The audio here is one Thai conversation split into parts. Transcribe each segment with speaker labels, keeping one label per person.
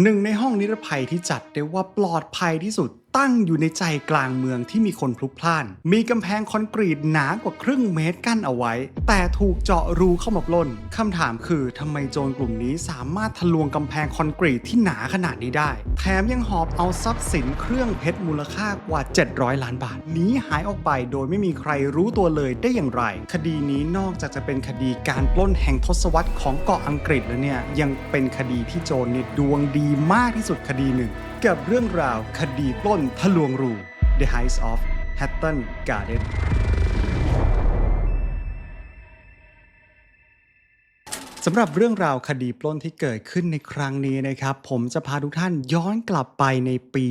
Speaker 1: หนึ่งในห้องนิรภัยที่จัดได้ว่าปลอดภัยที่สุด ตั้งอยู่ในใจกลางเมืองที่มีคนพลุกพล่าน มีกำแพงคอนกรีตหนากว่าครึ่งเมตรกั้นเอาไว้ แต่ถูกเจาะรูเข้ามาปล้นคำถามคือทำไมโจรกลุ่มนี้สามารถทะลวงกำแพงคอนกรีตที่หนาขนาดนี้ได้ แถมยังหอบเอาทรัพย์สินเครื่องเพชรมูลค่ากว่า 700 ล้านบาทหนีหายออกไปโดยไม่มีใครรู้ตัวเลยได้อย่างไร คดีนี้นอกจากจะเป็นคดีการปล้นแห่งทศวรรษของเกาะอังกฤษแล้วเนี่ยยังเป็นคดีที่โจรเนี่ยดวงดีมากที่สุดคดีหนึ่ง กับเรื่องราวคดีปล้นทะลวงรู The Heist of Hatton Garden สำหรับเรื่องราวคดีปล้นที่เกิดขึ้นในครั้งนี้นะครับ ผมจะพาทุกท่านย้อนกลับไปในปี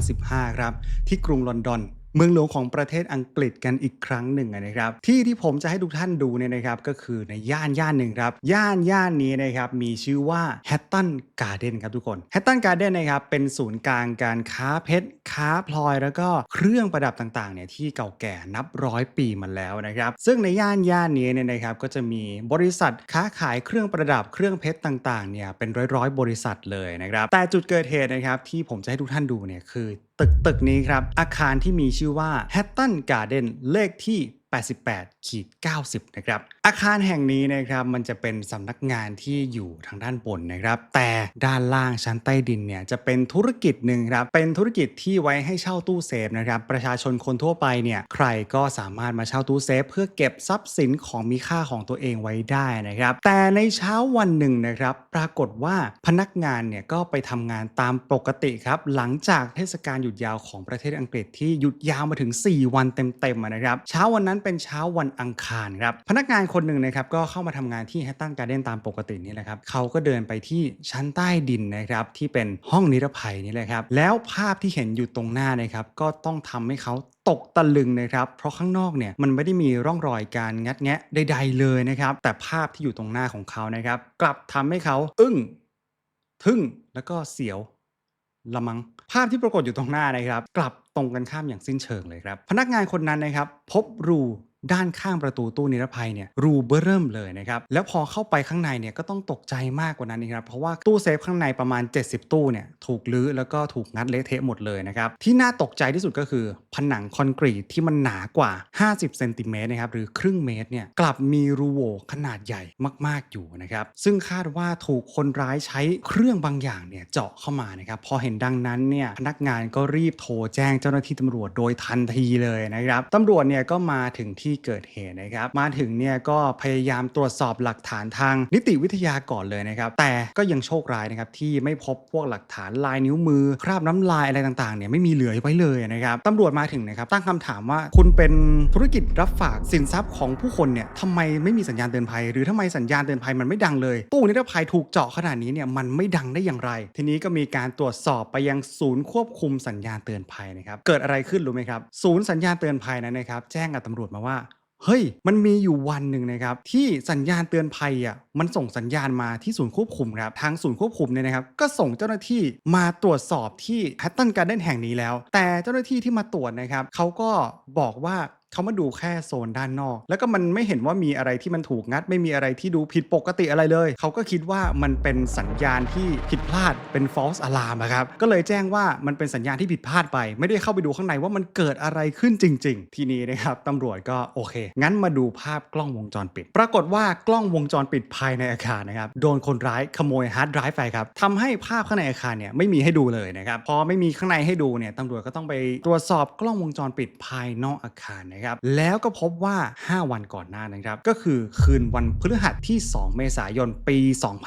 Speaker 1: 2015 ครับ ที่กรุงลอนดอน เมืองหลวงของประเทศอังกฤษกันอีกครั้งหนึ่งนะครับ ที่ที่ผมจะให้ทุกท่านดูเนี่ยนะครับก็คือในย่านย่านหนึ่งครับ ย่านย่านนี้นะครับมีชื่อว่า Hatton Garden ครับทุกคน Hatton Garden นะครับเป็นศูนย์กลางการค้าเพชร ค้าพลอยแล้วก็เครื่องประดับต่างๆเนี่ยที่เก่าแก่นับร้อยปีมาแล้วนะครับ ซึ่งในย่านย่านนี้เนี่ยนะครับก็จะมีบริษัทค้าขายเครื่องประดับเครื่องเพชรต่างๆเนี่ยเป็นร้อยๆ บริษัทเลยนะครับแต่จุดเกิดเหตุนะครับที่ผมจะให้ทุกท่านดูเนี่ยคือ ตึกตึกนี้ครับ อาคารที่มีชื่อว่า Hatton Garden เลขที่ 88ขีด90 นะครับ อาคารแห่งนี้นะครับมันจะเป็นสำนักงานที่อยู่ทางด้านบนนะครับ แต่ด้านล่างชั้นใต้ดินเนี่ยจะเป็นธุรกิจหนึ่งครับเป็นธุรกิจที่ไว้ให้เช่าตู้เซฟนะครับประชาชนคนทั่วไปเนี่ยใครก็สามารถมาเช่าตู้เซฟ เพื่อเก็บทรัพย์สินของมีค่าของตัวเองไว้ได้นะครับ แต่ในเช้าวันหนึ่งนะครับ ปรากฏว่าพนักงานเนี่ยก็ไปทำงานตามปกติครับหลังจากเทศกาลหยุดยาวของประเทศอังกฤษที่หยุดยาวมาถึง 4 วันเต็มๆนะครับเช้าวันนั้นเป็นเช้าวันอังคารครับพนักงานคนนหนึ่งนะครับก็เข้ามาทำงานที่แฮตตันการ์เดนตามปกตินี่แหละครับเขาก็เดินไปที่ชั้นใต้ดินนะครับที่เป็นห้องนิรภัยนี่แหละครับแล้วภาพที่เห็นอยู่ตรงหน้านะครับก็ต้องทำให้เขาตกตะลึงนะครับ เพราะข้างนอกเนี่ยมันไม่ได้มีร่องรอยการงัดแงะใด ๆ เลยนะครับ แต่ภาพที่อยู่ตรงหน้าของเขานะครับ กลับทำให้เขาอึ้งทึ่งแล้วก็เสียวละมัง ภาพที่ปรากฏอยู่ตรงหน้านะครับ กลับตรงกันข้ามอย่างสิ้นเชิงเลยครับ พนักงานคนนั้นนะครับ พบรู ด้านข้างประตูตู้นิรภัยเนี่ยรูเบ้อเริ่มเลยนะครับแล้วพอเข้าไปข้างในเนี่ยก็ต้องตกใจมากกว่านั้นนะครับเพราะว่าตู้เซฟข้างในประมาณ 70 ตู้เนี่ยถูกลื้อแล้วก็ถูกงัดเละเทะหมดเลยนะครับที่น่าตกใจที่สุดก็คือ ผนังคอนกรีตที่มันหนากว่า 50เซนติเมตรนะครับหรือครึ่งเมตรเนี่ยกลับมีรูโหว่ขนาดใหญ่มากๆอยู่นะครับซึ่งคาดว่าถูกคนร้ายใช้เครื่องบางอย่างเนี่ยเจาะเข้ามานะครับพอเห็นดังนั้นเนี่ยพนักงานก็รีบโทรแจ้งเจ้าหน้าที่ตำรวจโดยทันทีเลยนะครับตำรวจเนี่ยก็มาถึงที่เกิดเหตุนะครับ มาถึงเนี่ยก็พยายามตรวจสอบหลักฐานทางนิติวิทยาก่อนเลยนะครับ แต่ก็ยังโชคร้ายนะครับที่ไม่พบพวกหลักฐานลายนิ้วมือ คราบน้ำลายอะไรต่างๆเนี่ยไม่มีเหลือไว้เลยนะครับตำรวจมาถึงนะครับตั้งคำถามว่าคุณเป็นธุรกิจรับฝากสินทรัพย์ของผู้คนเนี่ยทำไมไม่มีสัญญาณเตือนภัย หรือทำไมสัญญาณเตือนภัยมันไม่ดังเลย ตู้นิรภัยถูกเจาะขนาดนี้เนี่ยมันไม่ดังได้อย่างไร ทีนี้ก็มีการตรวจสอบไปยังศูนย์ควบคุมสัญญาณเตือนภัยนะครับเกิดอะไรขึ้นรู้ไหมครับศูนย์สัญญาณเตือนภัยนั้นนะครับแจ้งกับตำรวจมาว่า เฮ้ย มันมีอยู่วันหนึ่งนะครับ ที่สัญญาณเตือนภัยอะมันส่งสัญญาณมาที่ศูนย์ควบคุมครับ ทางศูนย์ควบคุมเนี่ยนะครับ ก็ส่งเจ้าหน้าที่มาตรวจสอบที่แฮตตันการ์เดนแห่งนี้แล้ว แต่เจ้าหน้าที่ที่มาตรวจนะครับเขาก็บอกว่า เขามาดูแค่โซนด้านนอก แล้วก็มันไม่เห็นว่ามีอะไรที่มันถูกงัด ไม่มีอะไรที่ดูผิดปกติอะไรเลย เขาก็คิดว่ามันเป็นสัญญาณที่ผิดพลาดเป็น false alarm ครับ ก็เลยแจ้งว่ามันเป็นสัญญาณที่ผิดพลาดไป ไม่ได้เข้าไปดูข้างในว่ามันเกิดอะไรขึ้นจริง ๆ ทีนี้นะครับตำรวจก็โอเค งั้นมาดูภาพกล้องวงจรปิด ปรากฏว่ากล้องวงจรปิดภายในอาคารนะครับโดนคนร้ายขโมยฮาร์ดไดรฟ์ไปครับทำให้ภาพข้างในอาคารเนี่ยไม่มีให้ดูเลยนะครับพอไม่มีข้างในให้ดูเนี่ยตำรวจก็ต้องไปตรวจสอบกล้องวงจรปิดภายนอกอาคารนะครับแล้วก็พบว่า 5 วันก่อนหน้านะครับก็คือคืนวันพฤหัสที่ 2 เมษายนปี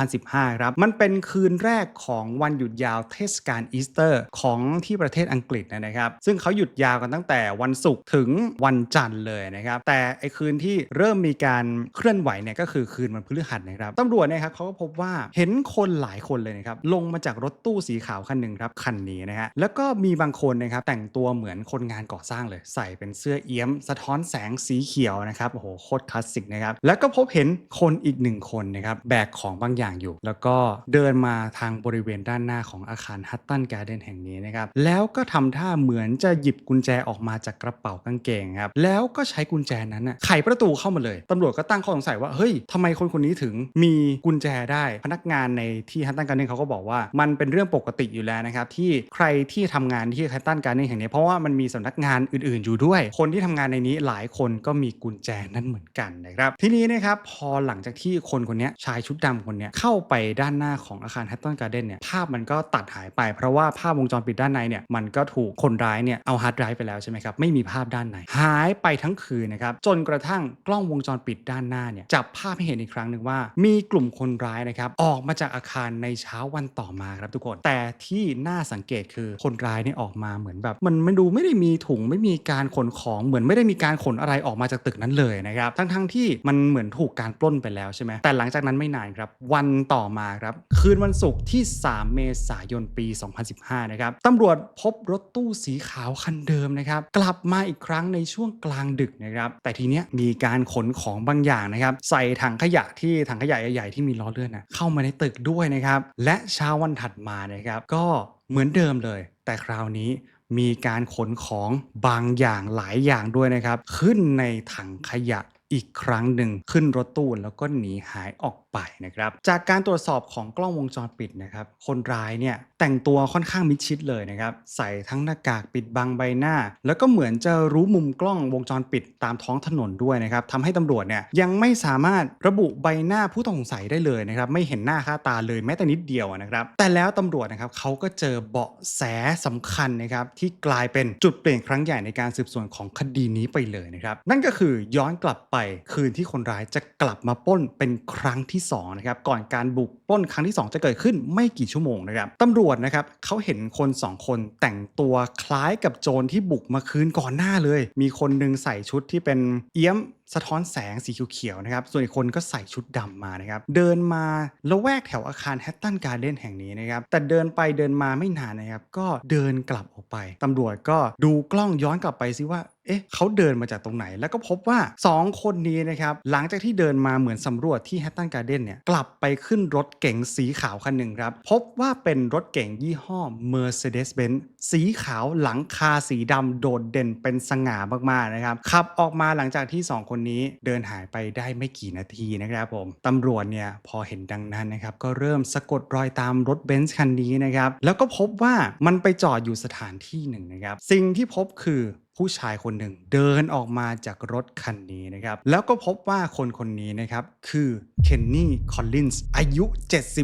Speaker 1: 2015ครับมันเป็นคืนแรกของวันหยุดยาวเทศกาลอีสเตอร์ของที่ประเทศอังกฤษนะครับ ซึ่งเขาหยุดยาวกันตั้งแต่วันศุกร์ถึงวันจันทร์เลยนะครับแต่ไอคืนที่เริ่มมีการเคลื่อนไหวเนี่ยก็คือคืนวันพฤหัสนะครับตำรวจเนะครับเขาก็พบว่าเห็นคนหลายคนเลยนะครับลงมาจากรถตู้สีขาวคันหนึ่งครับคันนี้นะฮะแล้วก็มีบางคนนะครับแต่งตัวเหมือนคนงานก่อสร้างเลย ใส่เป็นเสื้อเอี้ยมสะท้อนแสงสีเขียวนะครับโอ้โหโคตรคลาสสิกนะครับแล้วก็พบเห็นคนอีกหนึ่งคนนะครับแบกของบางอย่างอยู่ แล้วก็เดินมาทางบริเวณด้านหน้าของอาคารฮัตตันการ์เดนแห่งนี้นะครับแล้วก็ทำท่าเหมือนจะหยิบกุญแจออกมาจากกระเป๋ากางเกงครับแล้วก็ใช้กุญแจนั้นนะไขประตูเข้ามาเลยตำรวจก็ตั้งข้อสงสัยว่าเฮ้ยทำไมคนคนนี้ถึงมีกุญแจได้พนักงานในที่ฮัตตันการ์เดนเขาก็บอกว่า มันเป็นเรื่องปกติอยู่แล้วนะครับที่ใครที่ทำงานที่ฮัตตันการ์เดนแห่งนี้เพราะว่ามันมีสำนักงานอื่นๆอยู่ด้วย คนที่ทำงานในนี้หลายคนก็มีกุญแจนั้นเหมือนกันนะครับทีนี้นะครับพอหลังจากที่คนคนนี้ชายชุดดำคนนี้เข้าไปด้านหน้าของอาคารแฮตตันการ์เดนเนี่ยภาพมันก็ตัดหายไปเพราะว่าภาพวงจรปิดด้านในเนี่ยมันก็ถูกคนร้ายเนี่ยเอาฮาร์ดไดรฟ์ไปแล้วใช่ไหมครับไม่มีภาพด้านในหายไปทั้งคืนนะครับจนกระทั่งกล้องวงจรปิดด้านหน้าเนี่ยจับภาพให้เห็นอีกครั้งหนึ่งว่า มีกลุ่มคนร้ายนะครับออกมาจากอาคารในเช้าวันต่อมาครับทุกคน แต่ที่น่าสังเกตคือคนร้ายเนี่ยออกมาเหมือนแบบ มันไม่ดูไม่ได้มีถุงไม่มีการขนของเหมือนไม่ได้ไมีการขนอะไรออกมาจากตึกนั้นเลยนะครับทั้งทั้งๆที่มันเหมือนถูกการปล้นไปแล้วใช่ไหมแต่หลังจากนั้นไม่นานครับ วันต่อมาครับ คืนวันศุกร์ที่ 3 เมษายนปี 2015 นะครับตำรวจพบรถตู้สีขาวคันเดิมนะครับกลับมาอีกครั้งในช่วงกลางดึกนะครับแต่ทีเนี้ยมีการขนของบางอย่างนะครับใส่ถังขยะที่ถังขยะใหญ่ๆที่มีล้อเลื่อนนะเข้ามาในตึกด้วยนะครับและเช้าวันถัดมานะครับก็เหมือนเดิมเลย แต่คราวนี้ มีการขนของบางอย่างหลายอย่างด้วยนะครับ ขึ้นในถังขยะอีกครั้งหนึ่งขึ้นรถตู้แล้วก็หนีหายออก ไปนะครับจากการตรวจสอบของกล้องวงจรปิดนะครับคนร้ายเนี่ยแต่งตัวค่อนข้างมิดชิดเลยนะครับใส่ทั้งหน้ากากปิดบังใบหน้า แล้วก็เหมือนจะรู้มุมกล้องวงจรปิดตามท้องถนนด้วยนะครับทำให้ตำรวจเนี่ยยังไม่สามารถระบุใบหน้าผู้ต้องสงสัยได้เลยนะครับไม่เห็นหน้าค่าตาเลยแม้แต่นิดเดียวนะครับแต่แล้วตำรวจนะครับเขาก็เจอเบาะแสสำคัญนะครับที่กลายเป็นจุดเปลี่ยนครั้งใหญ่ในการสืบสวนของคดีนี้ไปเลยนะครับนั่นก็คือย้อนกลับไปคืนที่คนร้ายจะกลับมาป้นเป็นครั้งที่สองนะครับก่อนการบุกปล้นครั้งที่สองจะเกิดขึ้นไม่กี่ชั่วโมงนะครับตำรวจนะครับเขาเห็นคนสองคนแต่งตัวคล้ายกับโจรที่บุกมาคืนก่อนหน้าเลย มีคนหนึงใส่ชุดที่เป็นเอี้ยมสะท้อนแสงสีเขียวๆนะครับ ส่วนอีกคนก็ใส่ชุดดำมานะครับ เดินมาละแวกแถวอาคารแฮตตันการ์เดนแห่งนี้นะครับ แต่เดินไปเดินมาไม่นานนะครับ ก็เดินกลับออกไปตำรวจก็ดูกล้องย้อนกลับไปซิว่าเอ๊ะเขาเดินมาจากตรงไหน แล้วก็พบว่า 2 คนนี้นะครับ หลังจากที่เดินมาเหมือนสำรวจที่แฮตตันการ์เดนเนี่ย กลับไปขึ้นรถเก๋งสีขาวคันหนึ่งครับ พบว่าเป็นรถเก๋งยี่ห้อ Mercedes-Benz สีขาวหลังคาสีดำโดดเด่นเป็นสง่ามากๆนะครับ ขับออกมาหลังจากที่ 2 คนนี้เดินหายไปได้ไม่กี่นาทีนะครับผมตำรวจเนี่ยพอเห็นดังนั้นนะครับก็เริ่มสะกดรอยตามรถเบนซ์คันนี้นะครับแล้วก็พบว่ามันไปจอดอยู่สถานที่หนึ่งนะครับสิ่งที่พบคือผู้ชายคนหนึ่งเดินออกมาจากรถคันนี้นะครับ แล้วก็พบว่าคนคนนี้นะครับ คือเคนนี่ คอลลินส์อายุ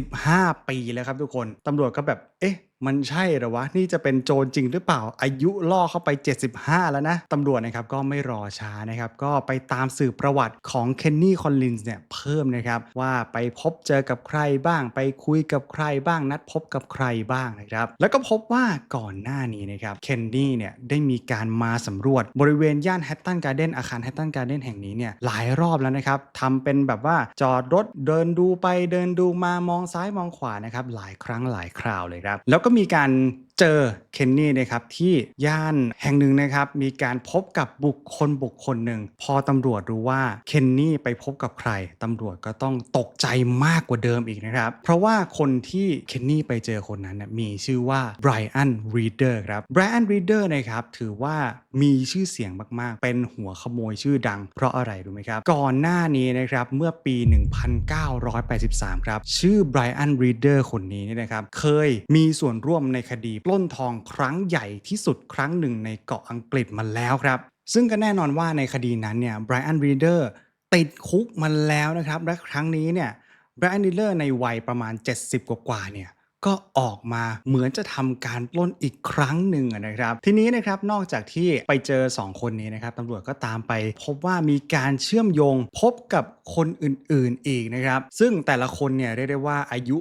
Speaker 1: 75 ปีแล้วครับทุกคน ตำรวจก็แบบ เอ๊ะ มันใช่เหรอวะ นี่จะเป็นโจรจริงหรือเปล่า อายุล่อเข้าไป 75 แล้วนะ ตำรวจนะครับก็ไม่รอช้านะครับ ก็ไปตามสืบประวัติของเคนนี่คอลลินส์เนี่ยเพิ่มนะครับ ว่าไปพบเจอกับใครบ้าง ไปคุยกับใครบ้างนัดพบกับใครบ้างนะครับ แล้วก็พบว่าก่อนหน้านี้นะครับเคนนี่เนี่ยได้มีการมาสำรวจบริเวณย่านแฮตตันการ์เดนอาคารแฮตตันการ์เดนแห่งนี้เนี่ยหลายรอบแล้วนะครับทำเป็นแบบว่าจอดรถเดินดูไปเดินดูมามองซ้ายมองขวานะครับหลายครั้งหลายคราวเลยครับแล้วก็็มีการ เจอเคนนี่นะครับที่ย่านแห่งหนึ่งนะครับมีการพบกับบุคคลบุคคลหนึ่งพอตำรวจรู้ว่าเคนนี่ไปพบกับใครตำรวจก็ต้องตกใจมากกว่าเดิมอีกนะครับเพราะว่าคนที่เคนนี่ไปเจอคนนั้นนะมีชื่อว่าไบรอันรีเดอร์ครับไบรอันรีเดอร์นะครับถือว่ามีชื่อเสียงมากๆ เป็นหัวขโมยชื่อดัง เพราะอะไรรู้ไหมครับ ก่อนหน้านี้นะครับเมื่อปี 1983 ครับชื่อไบรอันรีเดอร์คนนี้เนี่ยนะครับเคยมีส่วนร่วมในคดีปล้นทองครั้งใหญ่ที่สุดครั้งหนึ่งในเกาะอังกฤษมาแล้วครับ ซึ่งก็แน่นอนว่าในคดีนั้นเนี่ยไบรอันรีเดอร์ติดคุกมาแล้วนะครับ และครั้งนี้เนี่ยไบรอันรีเดอร์ในวัยประมาณ 70 กว่าๆเนี่ย ก็ออกมาเหมือนจะทำการปล้นอีกครั้งหนึ่งนะครับ ทีนี้นะครับนอกจากที่ไปเจอ 2 คนนี้นะครับตำรวจก็ตามไป พบว่ามีการเชื่อมโยงพบกับคนอื่นๆอีกนะครับ ซึ่งแต่ละคนเนี่ยเรียกได้ว่าอายุ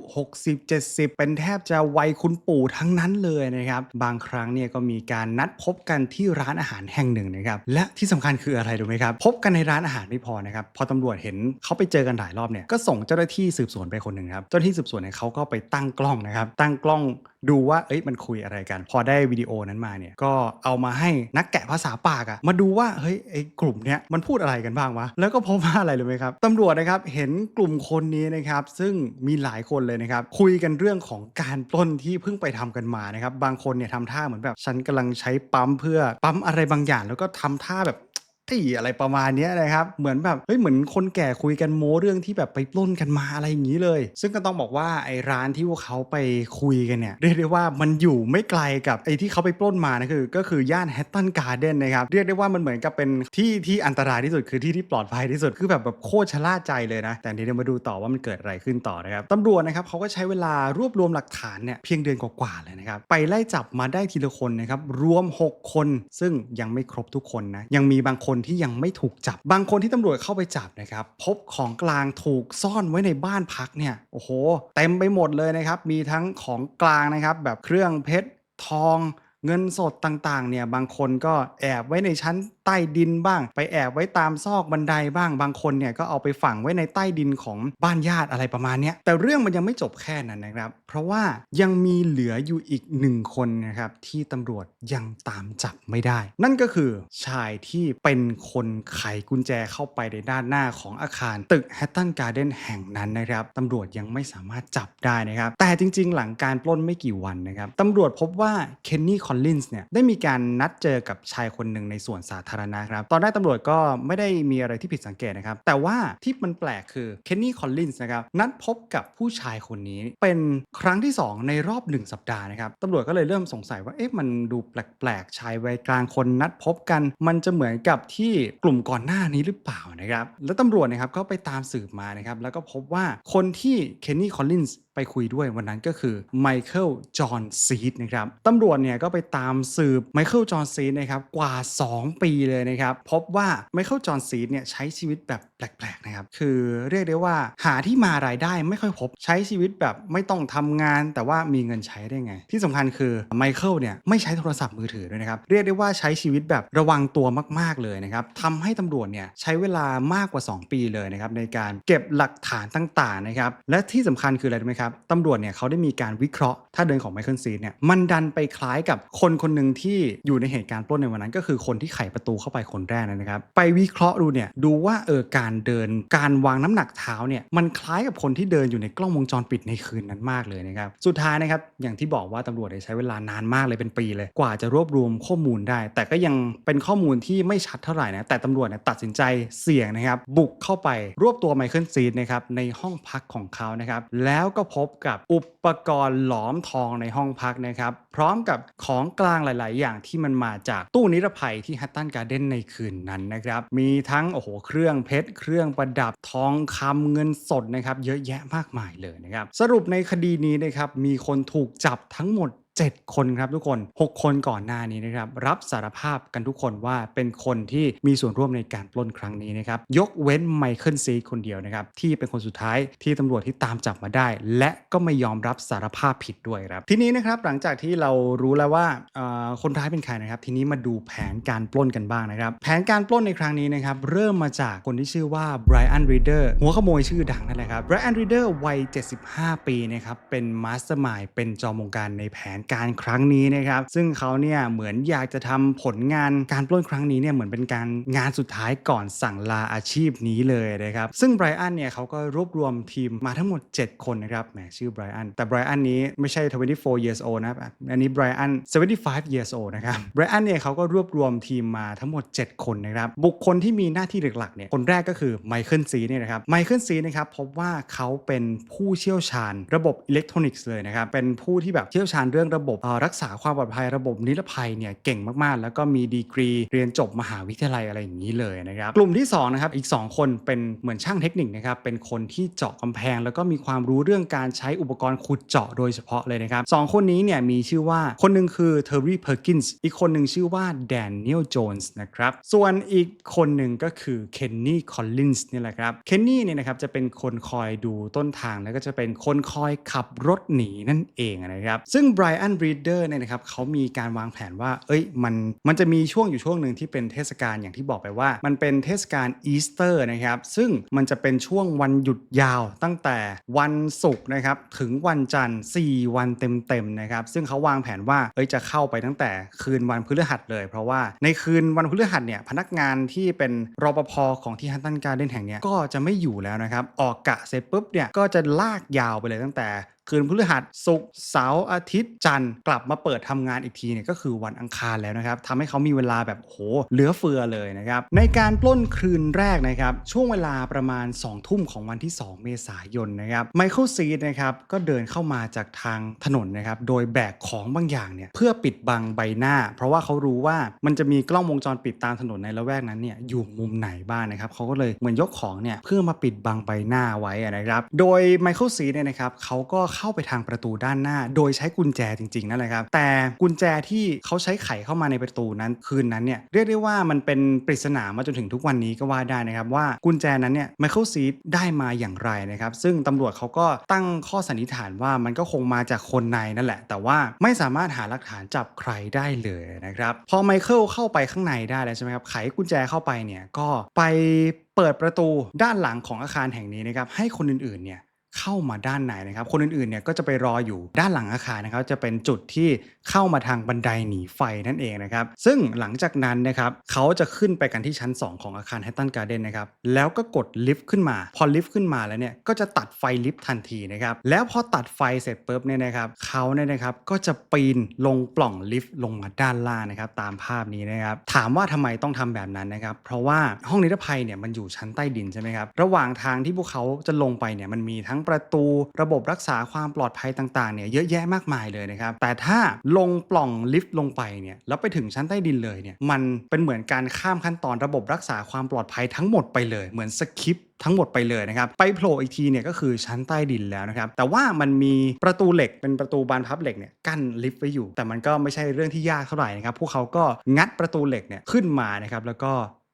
Speaker 1: 60-70 เป็นแทบจะวัยคุณปู่ทั้งนั้นเลยนะครับ บางครั้งเนี่ยก็มีการนัดพบกันที่ร้านอาหารแห่งหนึ่งนะครับและที่สำคัญคืออะไรรู้ไหมครับพบกันในร้านอาหารไม่พอนะครับพอตำรวจเห็นเขาไปเจอกันหลายรอบเนี่ยก็ส่งเจ้าหน้าที่สืบสวนไปคนหนึ่งครับเจ้าหน้าที่สืบสวนเนี่ยเขาก็ไปตั้งกล้องนะครับตั้งกล้องดูว่าเอ้ยมันคุยอะไรกัน พอได้วิดีโอนั้นมาเนี่ยก็เอามาให้นักแกะภาษาปากอะมาดูว่าเฮ้ยไอ้กลุ่มเนี้ยมันพูดอะไรกันบ้างวะแล้วก็พบว่าอะไรเลยไหมครับตำรวจนะครับเห็นกลุ่มคนนี้นะครับซึ่งมีหลายคนเลยนะครับคุยกันเรื่องของการปล้นที่เพิ่งไปทำกันมานะครับบางคนเนี่ยทำท่าเหมือนแบบฉันกำลังใช้ปั๊มเพื่อปั๊มอะไรบางอย่าง แล้วก็ทำท่าแบบ ที่อะไรประมาณนี้นะครับ เหมือนแบบเฮ้ยเหมือนคนแก่คุยกันโม้เรื่องที่แบบไปปล้นกันมาอะไรอย่างนี้เลย ซึ่งก็ต้องบอกว่าไอ้ร้านที่พวกเขาไปคุยกันเนี่ยเรียกได้ว่ามันอยู่ไม่ไกลกับไอ้ที่เขาไปปล้นมานะคือ ก็คือย่านแฮตตันการ์เดนนะครับเรียกได้ว่ามันเหมือนกับเป็นที่ที่อันตรายที่สุดคือที่ที่ปลอดภัยที่สุดคือแบบแบบโคตรชะล่าใจเลยนะ แต่เดี๋ยวมาดูต่อว่ามันเกิดอะไรขึ้นต่อนะครับตำรวจนะครับเขาก็ใช้เวลารวบรวมหลักฐานเนี่ยเพียงเดือนกว่าๆเลยนะครับไปไล่จับมาได้ทีละคนนะครับรวม 6 คน ซึ่งยังไม่ครบทุกคนนะยังมีบางคนที่ยังไม่ถูกจับ บางคนที่ตำรวจเข้าไปจับนะครับ พบของกลางถูกซ่อนไว้ในบ้านพักเนี่ยโอ้โห เต็มไปหมดเลยนะครับ มีทั้งของกลางนะครับ แบบเครื่องเพชรทอง เงินสดต่างๆเนี่ยบางคนก็แอบไว้ในชั้นใต้ดินบ้าง ไปแอบไว้ตามซอกบันไดบ้าง บางคนเนี่ยก็เอาไปฝังไว้ในใต้ดินของบ้านญาติอะไรประมาณเนี้ยแต่เรื่องมันยังไม่จบแค่นั้นนะครับ เพราะว่ายังมีเหลืออยู่อีกหนึ่งคนนะครับที่ตำรวจยังตามจับไม่ได้ นั่นก็คือชายที่เป็นคนไขกุญแจเข้าไปในด้านหน้าของอาคารตึกแฮตตันการ์เดนแห่งนั้นนะครับตำรวจยังไม่สามารถจับได้นะครับ แต่จริง ๆ หลังการปล้นไม่กี่วันนะครับตำรวจพบว่าเคนนี่คอลลินส์เนี่ยได้มีการนัดเจอกับชายคนหนึ่งในส่วนสาธารณะครับ ตอนแรกตำรวจก็ไม่ได้มีอะไรที่ผิดสังเกตนะครับ แต่ว่าที่มันแปลกคือเคนนี่คอลลินส์นะครับนัดพบกับผู้ชายคนนี้เป็นครั้งที่ 2 ในรอบ 1 สัปดาห์นะครับตำรวจก็เลยเริ่มสงสัยว่าเอ๊ะมันดูแปลกๆชายวัยกลางคนนัดพบกัน มันจะเหมือนกับที่กลุ่มก่อนหน้านี้หรือเปล่านะครับแล้วตำรวจนะครับก็ไปตามสืบมานะครับแล้วก็พบว่าคนที่เคนนี่คอลลินส์ ไปคุยด้วยวันนั้นก็คือไมเคิลจอห์นซีดนะครับตำรวจเนี่ยก็ไปตามสืบไมเคิลจอห์นซีดนะครับกว่า 2 ปีเลยนะครับ พบว่าไมเคิลจอห์นซีดเนี่ยใช้ชีวิตแบบแปลกๆนะครับ คือเรียกได้ว่าหาที่มารายได้ไม่ค่อยพบใช้ชีวิตแบบไม่ต้องทำงาน แต่ว่ามีเงินใช้ได้ไง ที่สำคัญคือไมเคิลเนี่ยไม่ใช้โทรศัพท์มือถือด้วยนะครับ เรียกได้ว่าใช้ชีวิตแบบระวังตัวมากๆเลยนะครับทำให้ตำรวจเนี่ยใช้เวลามากกว่า 2 ปีเลยนะครับในการเก็บหลักฐานต่างๆนะครับและที่สำคัญคืออะไรรู้ไหมครับตำรวจเนี่ยเขาได้มีการวิเคราะห์ ถ้าเดินของไมเคิลซีดเนี่ยมันดันไปคล้ายกับคนคนหนึ่งที่อยู่ในเหตุการณ์ปล้นในวันนั้น ก็คือคนที่ไขประตูเข้าไปคนแรกนะครับ ไปวิเคราะห์ดูเนี่ยดูว่าเออการเดินการวางน้ำหนักเท้าเนี่ยมันคล้ายกับคนที่เดินอยู่ในกล้องวงจรปิดในคืนนั้นมากเลยนะครับสุดท้ายนะครับอย่างที่บอกว่าตำรวจใช้เวลานานมากเลยเป็นปีเลยกว่าจะรวบรวมข้อมูลได้ แต่ก็ยังเป็นข้อมูลที่ไม่ชัดเท่าไหร่นะแต่ตำรวจเนี่ยตัดสินใจเสี่ยงนะครับบุกเข้าไปรวบตัวไมเคิลซีดนะครับในห้องพักของเขานะครับแล้วก็พบกับอุปกรณ์หลอมทองในห้องพักนะครับ พร้อมกับของกลางหลาย ๆ อย่างที่มันมาจากตู้นิรภัยที่ฮัตตันการ์เด้นในคืนนั้นนะครับ มีทั้งโอ้โหเครื่องเพชรเครื่องประดับทองคำเงินสดนะครับ เยอะแยะมากมายเลยนะครับ สรุปในคดีนี้นะครับมีคนถูกจับทั้งหมด 7 คนครับทุกคน 6 คนก่อนหน้านี้นะครับรับสารภาพกันทุกคนว่าเป็นคนที่มีส่วนร่วมในการปล้นครั้งนี้นะครับยกเว้นไมเคิลซีคนเดียวนะครับที่เป็นคนสุดท้ายที่ตำรวจที่ตามจับมาได้ และก็ไม่ยอมรับสารภาพผิดด้วยครับทีนี้นะครับหลังจากที่เรารู้แล้วว่าคนร้ายเป็นใครนะครับทีนี้มาดูแผนการปล้นกันบ้างนะครับแผนการปล้นในครั้งนี้นะครับเริ่มมาจากคนที่ชื่อว่าไบรอันรีเดอร์หัวขโมยชื่อดังนั่นแหละครับไบรอันรีเดอร์วัย 75 ปีนะครับเป็นมาสเตอร์มายเป็นจอมวงการในแผนการครั้งนี้นะครับ ซึ่งเขาเนี่ยเหมือนอยากจะทำผลงานการปล้นครั้งนี้เนี่ยเหมือนเป็นการงานสุดท้ายก่อนสั่งลาอาชีพนี้เลยนะครับ ซึ่งไบรอันเนี่ยเขาก็รวบรวมทีมมาทั้งหมด 7 คนนะครับแหมชื่อไบรอันแต่ไบรอันนี้ไม่ใช่ 24 years old นะครับอันนี้ไบรอัน75 years old นะครับไบรอันเนี่ยเขาก็รวบรวมทีมมาทั้งหมด 7 คนนะครับบุคคลที่มีหน้าที่หลักๆเนี่ยคนแรกก็คือไมเคิลซีเนี่ยนะครับไมเคิลซีนะครับพบว่าเขาเป็นผู้เชี่ยวชาญระบบอิเล็กทรอนิกส์เลยนะครับเป็นผู้ที่แบบเชี่ยวชาญเรื่องระระบบรักษาความปลอดภัยระบบนิรภัยเนี่ยเก่งมากๆ แล้วก็มีดีกรีเรียนจบมหาวิทยาลัยอะไรอย่างนี้เลยนะครับกลุ่มที่2นะครับอีก 2 คนเป็นเหมือนช่างเทคนิคนะครับเป็นคนที่เจาะกำแพง แล้วก็มีความรู้เรื่องการใช้อุปกรณ์ขุดเจาะโดยเฉพาะเลยนะครับสองคนนี้เนี่ยมีชื่อว่าคนหนึ่งคือเทอร์รี่เพอร์กินส์อีกคนหนึ่งชื่อว่าแดเนียลโจนส์นะครับส่วนอีกคนหนึ่งก็คือเคนนี่คอลลินส์นี่แหละครับเคนนี่เนี่ยนะครับจะเป็นคนคอยดูต้นทางแล้วก็จะเป็นคนคอยขับรถหนีนั่นเองนะครับซึ่งไบรอัน Giant Breeder เนี่ยนะครับเขามีการวางแผนว่า เอ้ยมันมันจะมีช่วงอยู่ช่วงหนึ่งที่เป็นเทศกาลอย่างที่บอกไปว่า มันเป็นเทศกาลอีสเตอร์นะครับซึ่งมันจะเป็นช่วงวันหยุดยาวตั้งแต่วันศุกร์นะครับถึงวันจันทร์ 4 วันเต็มๆนะครับซึ่งเขาวางแผนว่าเอ้ยจะเข้าไปตั้งแต่คืนวันพฤหัสเลย เพราะว่าในคืนวันพฤหัสเนี่ยพนักงานที่เป็นรปภของที่ฮันตันการ์เดนแห่งนี้ก็จะไม่อยู่แล้วนะครับออกกะเสร็จปุ๊บเนี่ยก็จะลากยาวไปเลยตั้งแต่ คืนพฤหัสศุกร์เสาร์อาทิตย์จันทร์กลับมาเปิดทำงานอีกทีเนี่ยก็คือวันอังคารแล้วนะครับทำให้เขามีเวลาแบบโหเหลือเฟือเลยนะครับในการปล้นคืนแรกนะครับช่วงเวลาประมาณ 2 ทุ่มของวันที่ 2 เมษายนนะครับไมเคิลซีดนะครับก็เดินเข้ามาจากทางถนนนะครับโดยแบกของบางอย่างเนี่ยเพื่อปิดบังใบหน้า เพราะว่าเขารู้ว่ามันจะมีกล้องวงจรปิดตามถนนในละแวกนั้นเนี่ยอยู่มุมไหนบ้างนะครับเขาก็เลยเหมือนยกของเนี่ยเพื่อมาปิดบังใบหน้าไว้นะครับโดยไมเคิลซีดเนี่ยนะครับเขาก็เข้าไปทางประตูด้านหน้า โดยใช้กุญแจจริงๆนั่นแหละครับ แต่กุญแจที่เขาใช้ไขเข้ามาในประตูนั้นคืนนั้นเนี่ยเรียกได้ว่ามันเป็นปริศนามาจนถึงทุกวันนี้ก็ว่าได้นะครับว่ากุญแจนั้นเนี่ยไมเคิลซีดได้มาอย่างไรนะครับ ซึ่งตำรวจเขาก็ตั้งข้อสันนิษฐานว่ามันก็คงมาจากคนในนั่นแหละ แต่ว่าไม่สามารถหาหลักฐานจับใครได้เลยนะครับ พอไมเคิลเข้าไปข้างในได้แล้วใช่ไหมครับไขกุญแจเข้าไปเนี่ยก็ไปเปิดประตูด้านหลังของอาคารแห่งนี้นะครับให้คนอื่นๆเนี่ย เข้ามาด้านในนะครับ คนอื่นๆเนี่ยก็จะไปรออยู่ด้านหลังอาคารนะครับ จะเป็นจุดที่ เข้ามาทางบันไดหนีไฟนั่นเองนะครับ ซึ่งหลังจากนั้นนะครับเขาจะขึ้นไปกันที่ชั้น 2 ของอาคารแฮตตันการ์เดนนะครับแล้วก็กดลิฟต์ขึ้นมา พอลิฟต์ขึ้นมาแล้วเนี่ยก็จะตัดไฟลิฟต์ทันทีนะครับแล้วพอตัดไฟเสร็จปุ๊บเนี่ยนะครับเขาเนี่ยนะครับก็จะปีนลงปล่องลิฟต์ลงมาด้านล่างนะครับตามภาพนี้นะครับถามว่าทำไมต้องทำแบบนั้นนะครับเพราะว่าห้องนิรภัยเนี่ยมันอยู่ชั้นใต้ดินใช่ไหมครับระหว่างทางที่พวกเขาจะลงไปเนี่ยมันมีทั้งประตูระบบรักษาความปลอดภัยต่างๆเนี่ยเยอะแยะมากมายเลยนะครับแต่ถ้าลงปล่องลิฟต์ลงไปเนี่ยแล้วไปถึงชั้นใต้ดินเลยเนี่ยมันเป็นเหมือนการข้ามขั้นตอนระบบรักษาความปลอดภัยทั้งหมดไปเลย เหมือนสคริปทั้งหมดไปเลยนะครับ ไปโผล่อีกทีเนี่ยก็คือชั้นใต้ดินแล้วนะครับ แต่ว่ามันมีประตูเหล็กเป็นประตูบานพับเหล็กเนี่ยกั้นลิฟต์ไว้อยู่ แต่มันก็ไม่ใช่เรื่องที่ยากเท่าไหร่นะครับ พวกเขาก็งัดประตูเหล็กเนี่ยขึ้นมานะครับ แล้วก็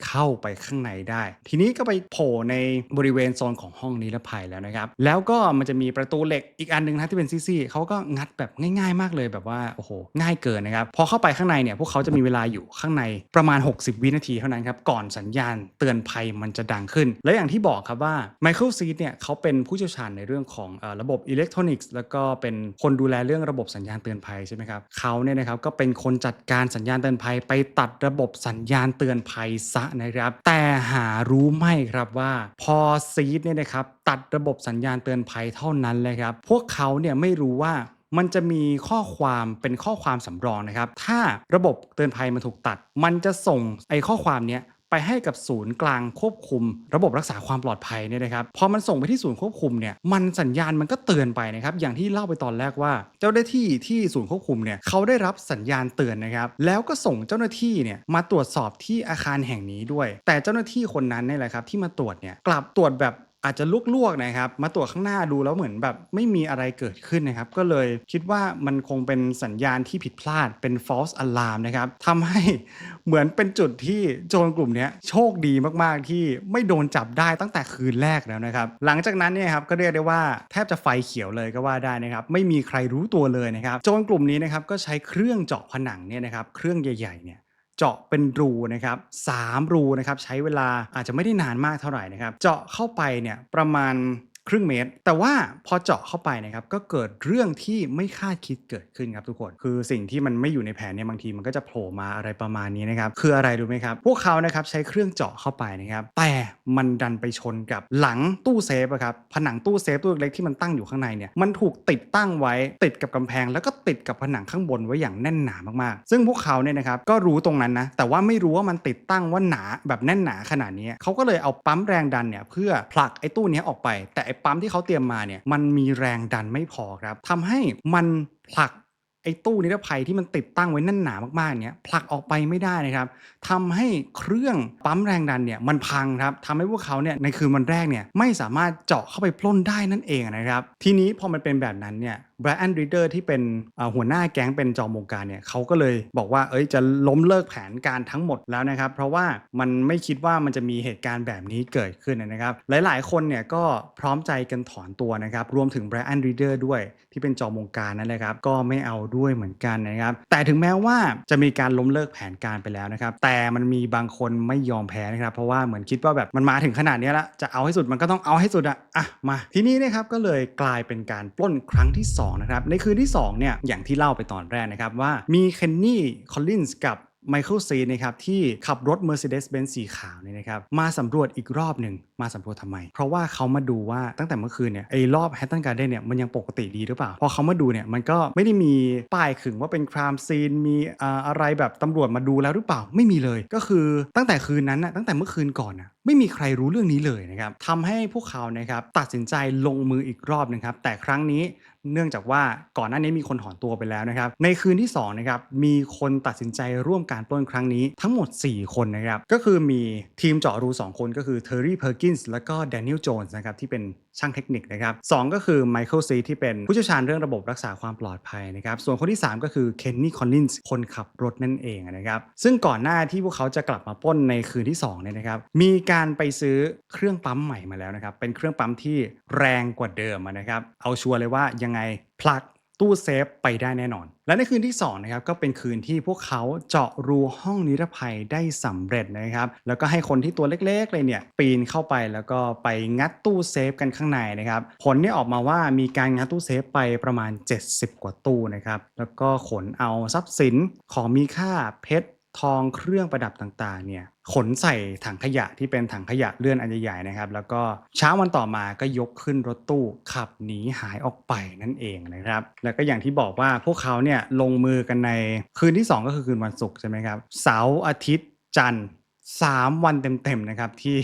Speaker 1: เข้าไปข้างในได้ ทีนี้ก็ไปโผล่ในบริเวณโซนของห้องนิรภัยแล้วนะครับ แล้วก็มันจะมีประตูเหล็กอีกอันหนึงนะที่เป็นซี่ๆเขาก็งัดแบบง่ายๆ มากเลยแบบว่าโอ้โหง่ายเกินนะครับ พอเข้าไปข้างในเนี่ยพวกเขาจะมีเวลาอยู่ข้างในประมาณ 60 วินาทีเท่านั้นครับ ก่อนสัญญาณเตือนภัยมันจะดังขึ้น และอย่างที่บอกครับว่าไมเคิลซีดเนี่ยเขาเป็นผู้เชี่ยวชาญในเรื่องของอระบบอิเล็กทรอนิกส์แล้วก็เป็นคนดูแลเรื่องระบบสัญญาณเตือนภัยใช่ไหมครับเขาเนี่ยนะครับก็เป็นคนจัดการสัญญาณเตือนภัยไปตัดระบบสัญญาณเตือนภัยซะนะครับ แต่หารู้ไหมครับว่าพอซีดเนี่ยนะครับตัดระบบสัญญาณเตือนภัยเท่านั้นเลยครับ พวกเขาเนี่ยไม่รู้ว่ามันจะมีข้อความเป็นข้อความสำรองนะครับ ถ้าระบบเตือนภัยมันถูกตัด มันจะส่งไอ้ข้อความเนี้ย ไปให้กับศูนย์กลางควบคุม ระบบรักษาความปลอดภัยเนี่ยนะครับพอมันส่งไปที่ศูนย์ควบคุมเนี่ยมันสัญญาณมันก็เตือนไปนะครับอย่างที่เล่าไปตอนแรกว่า เจ้าหน้าที่ที่ศูนย์ควบคุมเนี่ยเขาได้รับสัญญาณเตือนนะครับแล้วก็ส่งเจ้าหน้าที่เนี่ยมาตรวจสอบที่อาคารแห่งนี้ด้วย แต่เจ้าหน้าที่คนนั้นเนี่ยแหละครับที่มาตรวจเนี่ยกลับตรวจแบบ อาจจะลวกๆนะครับ มาตรวจข้างหน้าดูแล้วเหมือนแบบไม่มีอะไรเกิดขึ้นนะครับ ก็เลยคิดว่ามันคงเป็นสัญญาณที่ผิดพลาดเป็น false alarm นะครับทำให้เหมือนเป็นจุดที่โจรกลุ่มนี้โชคดีมากๆที่ไม่โดนจับได้ตั้งแต่คืนแรกแล้วนะครับ หลังจากนั้นเนี่ยครับก็เรียกได้ว่าแทบจะไฟเขียวเลยก็ว่าได้นะครับไม่มีใครรู้ตัวเลยนะครับโจรกลุ่มนี้นะครับก็ใช้เครื่องเจาะผนังเนี่ยนะครับเครื่องใหญ่ๆเนี่ย เจาะเป็นรูนะครับสามรูนะครับใช้เวลาอาจจะไม่ได้นานมากเท่าไหร่นะครับ เจาะเข้าไปเนี่ยประมาณ ครึ่งเมตร แต่ว่าพอเจาะเข้าไปนะครับก็เกิดเรื่องที่ไม่คาดคิดเกิดขึ้นครับทุกคน คือสิ่งที่มันไม่อยู่ในแผนเนี่ยบางทีมันก็จะโผล่มาอะไรประมาณนี้นะครับคืออะไรรู้ไหมครับ พวกเขานะครับใช้เครื่องเจาะเข้าไปนะครับแต่มันดันไปชนกับหลังตู้เซฟครับผนังตู้เซฟตู้เล็กที่มันตั้งอยู่ข้างในเนี่ยมันถูกติดตั้งไว้ติดกับกำแพง แล้วก็ติดกับผนังข้างบนไว้อย่างแน่นหนามากๆ ซึ่งพวกเขาเนี่ยนะครับก็รู้ตรงนั้นนะแต่ว่าไม่รู้ว่ามันติดตั้งว่าหนาแบบแน่นหนาขนาดนี้เขาก็เลยเอาปั๊มแรงดันเนี่ยเพื่อผลักไอ้ตู้นี้ออกไป แต่ไอปั๊มที่เขาเตรียมมาเนี่ยมันมีแรงดันไม่พอครับทำให้มันผลักไอ้ตู้นิรภัยที่มันติดตั้งไว้แน่นหนามากๆเนี่ยผลักออกไปไม่ได้นะครับทำให้เครื่องปั๊มแรงดันเนี่ยมันพังครับทำให้พวกเขาเนี่ยในคืนวันแรกเนี่ยไม่สามารถเจาะเข้าไปปล้นได้นั่นเองนะครับ ทีนี้พอมันเป็นแบบนั้นเนี่ย แบรอันรีเดอร์ที่เป็นหัวหน้าแก๊งเป็นจอมวงการเนี่ยเขาก็เลยบอกว่าเอ้ยจะล้มเลิกแผนการทั้งหมดแล้วนะครับ เพราะว่ามันไม่คิดว่ามันจะมีเหตุการณ์แบบนี้เกิดขึ้นนะครับ หลายๆ คนเนี่ยก็พร้อมใจกันถอนตัวนะครับรวมถึงแบรอันรีเดอร์ด้วยที่เป็นจอมวงการนั่นแหละครับก็ไม่เอาด้วยเหมือนกันนะครับแต่ถึงแม้ว่าจะมีการล้มเลิกแผนการไปแล้วนะครับแต่มันมีบางคนไม่ยอมแพ้นะครับเพราะว่าเหมือนคิดว่าแบบมันมาถึงขนาดนี้แล้วจะเอาให้สุดมันก็ต้องเอาให้สุดอะอะมา ทีนี้นะครับก็เลยกลายเป็นการปล้นครั้งที่สองนะครับในคืนที่สองเนี่ยอย่างที่เล่าไปตอนแรกนะครับว่ามีเคนนี่คอลลินส์กับไมเคิลซีนะครับที่ขับรถ Mercedes-Benz สีขาวเนี่ยนะครับมาสำรวจอีกรอบหนึ่งมาสำรวจทำไม เพราะว่าเขามาดูว่าตั้งแต่เมื่อคืนเนี่ยไอ้รอบแฮตตันการ์เดนเนี่ยมันยังปกติดีหรือเปล่า พอเขามาดูเนี่ยมันก็ไม่ได้มีป้ายขึงว่าเป็นครามซีนมีอะไรแบบตำรวจมาดูแล้วหรือเปล่าไม่มีเลย ก็คือตั้งแต่คืนนั้นนะตั้งแต่เมื่อคืนก่อนนะไม่มีใครรู้เรื่องนี้เลยนะครับทำให้พวกเขานะครับตัดสินใจลงมืออีกรอบนึงครับแต่ครั้งนี้ เนื่องจากว่าก่อนหน้านี้มีคนถอนตัวไปแล้วนะครับ ในคืนที่2นะครับมีคนตัดสินใจร่วมการปล้นครั้งนี้ทั้งหมด 4 คนนะครับ ก็คือมีทีมเจาะรู 2 คนก็คือเทอร์รี่เพอร์กินส์แล้วก็แดเนียลโจนส์นะครับที่เป็น ช่างเทคนิคนะครับสองก็คือไมเคิลซีที่เป็นผู้เชี่ยวชาญเรื่องระบบรักษาความปลอดภัยนะครับส่วนคนที่ 3 ก็คือเคนนี่คอนลินส์คนขับรถนั่นเองนะครับซึ่งก่อนหน้าที่พวกเขาจะกลับมาป้นในคืนที่2เนี่ยนะครับมีการไปซื้อเครื่องปั๊มใหม่มาแล้วนะครับเป็นเครื่องปั๊มที่แรงกว่าเดิมนะครับเอาชัวร์เลยว่ายังไงพลัก ตู้เซฟไปได้แน่นอน และในคืนที่2นะครับก็เป็นคืนที่พวกเขาเจาะรูห้องนิรภัยได้สำเร็จนะครับ แล้วก็ให้คนที่ตัวเล็กๆเลยเนี่ยปีนเข้าไปแล้วก็ไปงัดตู้เซฟกันข้างในนะครับ ผลเนี่ยออกมาว่ามีการงัดตู้เซฟไปประมาณ 70 กว่าตู้นะครับ แล้วก็ขนเอาทรัพย์สินของมีค่าเพชร ทองเครื่องประดับต่างๆเนี่ยขนใส่ถังขยะที่เป็นถังขยะเลื่อนอันใหญ่ๆนะครับ แล้วก็เช้าวันต่อมาก็ยกขึ้นรถตู้ขับหนีหายออกไปนั่นเองนะครับ แล้วก็อย่างที่บอกว่าพวกเขาเนี่ยลงมือกันในคืนที่ 2 ก็คือคืนวันศุกร์ใช่ไหมครับเสาร์อาทิตย์จันทร์3วันเต็มๆนะครับที่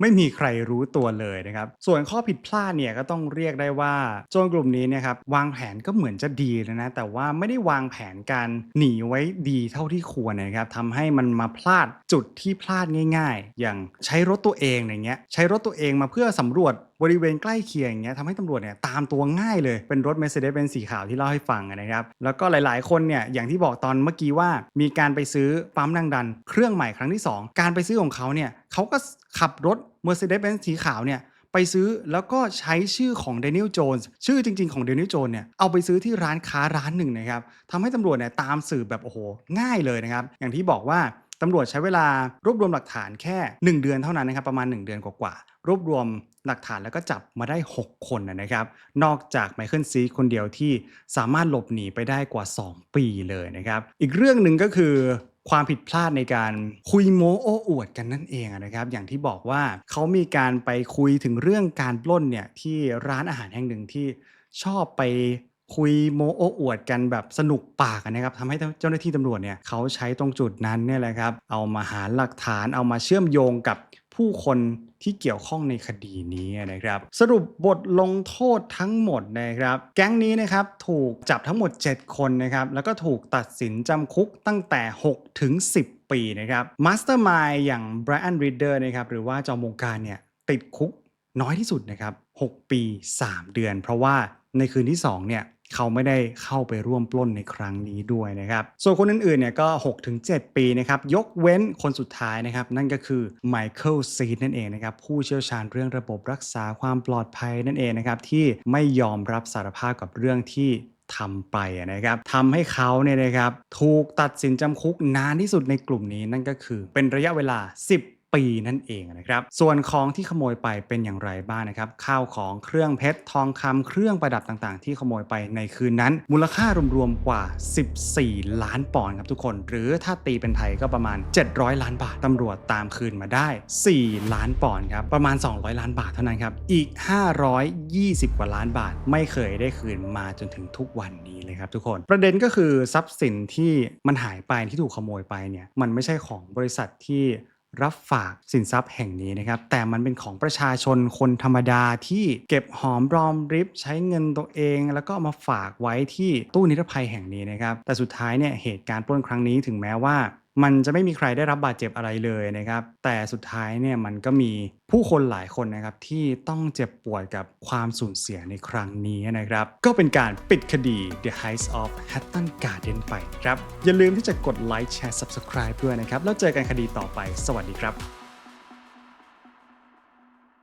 Speaker 1: ไม่มีใครรู้ตัวเลยนะครับ ส่วนข้อผิดพลาดเนี่ยก็ต้องเรียกได้ว่าโจรกลุ่มนี้เนะครับวางแผนก็เหมือนจะดีแล้วนะ แต่ว่าไม่ได้วางแผนการหนีไว้ดีเท่าที่ควรนะครับทำให้มันมาพลาดจุดที่พลาดง่าย ๆ อย่างใช้รถตัวเองอย่างเงี้ยใช้รถตัวเองมาเพื่อสำรวจ บริเวณใกล้เคียงอย่างเงี้ยทำให้ตำรวจเนี่ยตามตัวง่ายเลยเป็นรถ Mercedes เป็นสีขาวที่เล่าให้ฟังนะครับแล้วก็หลายๆ คนเนี่ยอย่างที่บอกตอนเมื่อกี้ว่า มีการไปซื้อปั๊มดังดัน เครื่องใหม่ครั้งที่ 2 การไปซื้อของเขาเนี่ยเขาก็ขับรถ Mercedes-Benz สีขาวเนี่ยไปซื้อแล้วก็ใช้ชื่อของ Daniel Jones ชื่อจริง ๆ ของ Daniel Jones เนี่ยเอาไปซื้อที่ร้านค้าร้านหนึ่งนะครับทำให้ตำรวจเนี่ยตามสืบแบบโอ้โหง่ายเลยนะครับอย่างที่บอกว่า ตำรวจใช้เวลารวบรวมหลักฐานแค่ 1 เดือนเท่านั้นนะครับประมาณ 1 เดือนกว่าๆรวบรวมหลักฐานแล้วก็จับมาได้ 6 คนนะครับ นอกจากไมเคิลซีคนเดียวที่สามารถหลบหนีไปได้กว่า 2 ปีเลยนะครับ อีกเรื่องหนึ่งก็คือความผิดพลาดในการคุยโม้โอ้อวดกันนั่นเองนะครับ อย่างที่บอกว่าเขามีการไปคุยถึงเรื่องการปล้นเนี่ยที่ร้านอาหารแห่งหนึ่งที่ชอบไป คุยโม้โอ้อวดกันแบบสนุกปากนะครับทำให้เจ้าหน้าที่ตำรวจเนี่ยเขาใช้ตรงจุดนั้นเนี่ยแหละครับ เอามาหาหลักฐานเอามาเชื่อมโยงกับผู้คนที่เกี่ยวข้องในคดีนี้นะครับ สรุปบทลงโทษทั้งหมดนะครับ แก๊งนี้นะครับถูกจับทั้งหมด 7 คนนะครับ แล้วก็ถูกตัดสินจำคุกตั้งแต่ 6 ถึง 10 ปีนะครับมาสเตอร์มายอย่างไบรอันรีเดอร์นะครับหรือว่าจอมวงการเนี่ยติดคุกน้อยที่สุดนะครับ 6 ปี 3 เดือน เพราะว่าในคืนที่ 2 เนี่ย เขาไม่ได้เข้าไปร่วมปล้นในครั้งนี้ด้วยนะครับ ส่วนคนอื่นๆเนี่ยก็ 6-7 ปีนะครับ ยกเว้นคนสุดท้ายนะครับ นั่นก็คือไมเคิลซีดนั่นเองนะครับ ผู้เชี่ยวชาญเรื่องระบบรักษาความปลอดภัยนั่นเองนะครับ ที่ไม่ยอมรับสารภาพกับเรื่องที่ทำไปนะครับทำให้เขาเนี่ยนะครับ ถูกตัดสินจำคุกนานที่สุดในกลุ่มนี้นั่นก็คือเป็นระยะเวลา 10 ปีนั่นเองนะครับ ส่วนของที่ขโมยไปเป็นอย่างไรบ้างนะครับ ข้าวของเครื่องเพชรทองคำเครื่องประดับต่างๆ ที่ขโมยไปในคืนนั้น มูลค่ารวมๆกว่า 14 ล้านปอนด์ครับทุกคน หรือถ้าตีเป็นไทยก็ประมาณ 700 ล้านบาทตำรวจตามคืนมาได้ 4 ล้านปอนด์ครับ ประมาณ 200 ล้านบาทเท่านั้นครับ อีก 520 กว่าล้านบาท ไม่เคยได้คืนมาจนถึงทุกวันนี้เลยครับทุกคน ประเด็นก็คือทรัพย์สินที่มันหายไปที่ถูกขโมยไปเนี่ย มันไม่ใช่ของบริษัทที่ รับฝากสินทรัพย์แห่งนี้นะครับ แต่มันเป็นของประชาชนคนธรรมดาที่เก็บหอมรอมริบใช้เงินตัวเอง แล้วก็เอามาฝากไว้ที่ตู้นิรภัยแห่งนี้นะครับ แต่สุดท้ายเนี่ยเหตุการณ์ปล้นครั้งนี้ถึงแม้ว่า มันจะไม่มีใครได้รับบาดเจ็บอะไรเลยนะครับ แต่สุดท้ายเนี่ยมันก็มีผู้คนหลายคนนะครับที่ต้องเจ็บปวดกับความสูญเสียในครั้งนี้นะครับ ก็เป็นการปิดคดี The Heist of Hatton Garden ไปครับ อย่าลืมที่จะกดไลค์แชร์ Subscribe ด้วยนะครับ แล้วเจอกันคดีต่อไป สวัสดีครับ